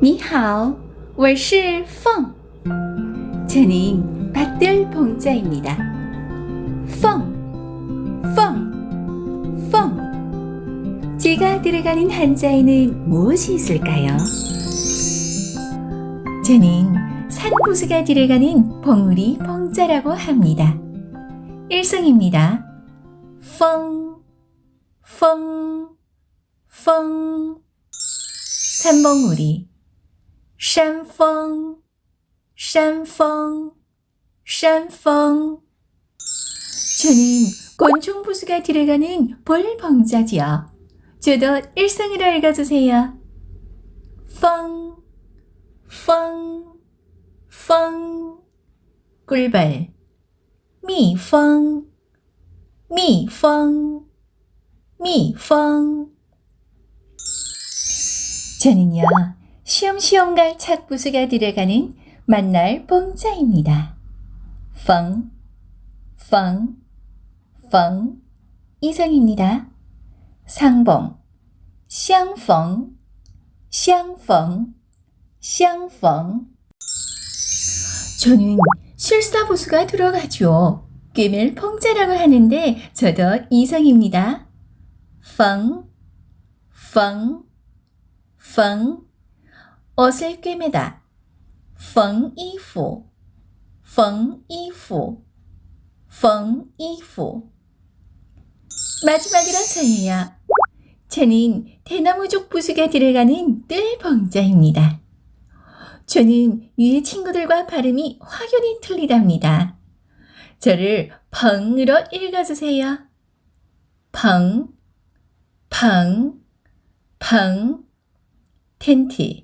你好，我是凤。 저는 밭들 봉자입니다. 펑, 펑, 펑. 제가 들어가는 한자에는 무엇이 있을까요? 저는 산보수가 들어가는 봉우리 봉자라고 합니다. 일성입니다. 펑, 펑, 펑. 산봉우리, 山峰，山峰，山峰. 저는 곤충 부수가 들어가는 볼봉자지요. 저도 일성으로 읽어주세요. 펑, 펑, 펑. 꿀벌, 미펑, 미펑, 미펑. 저는요, 시험시험갈 착부수가 들어가는 만날 봉자입니다. 펑, 펑, 펑 이성입니다. 상봉, 샹펑, 샹펑, 샹펑 저는 실사보수가 들어가죠. 꿰멜 펑자라고 하는데 저도 이성입니다. 펑, 펑, 펑 옷을 꿰매다. 缝衣服,缝衣服,缝衣服. 마지막으로 저예요. 저는 대나무족 부수가 들어가는 뜰봉자입니다. 저는 위의 친구들과 발음이 확연히 틀리답니다. 저를 펑으로 읽어주세요. 펑, 펑, 펑. 텐트,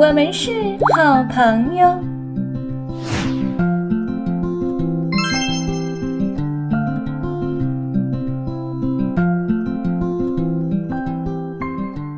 我们是好朋友。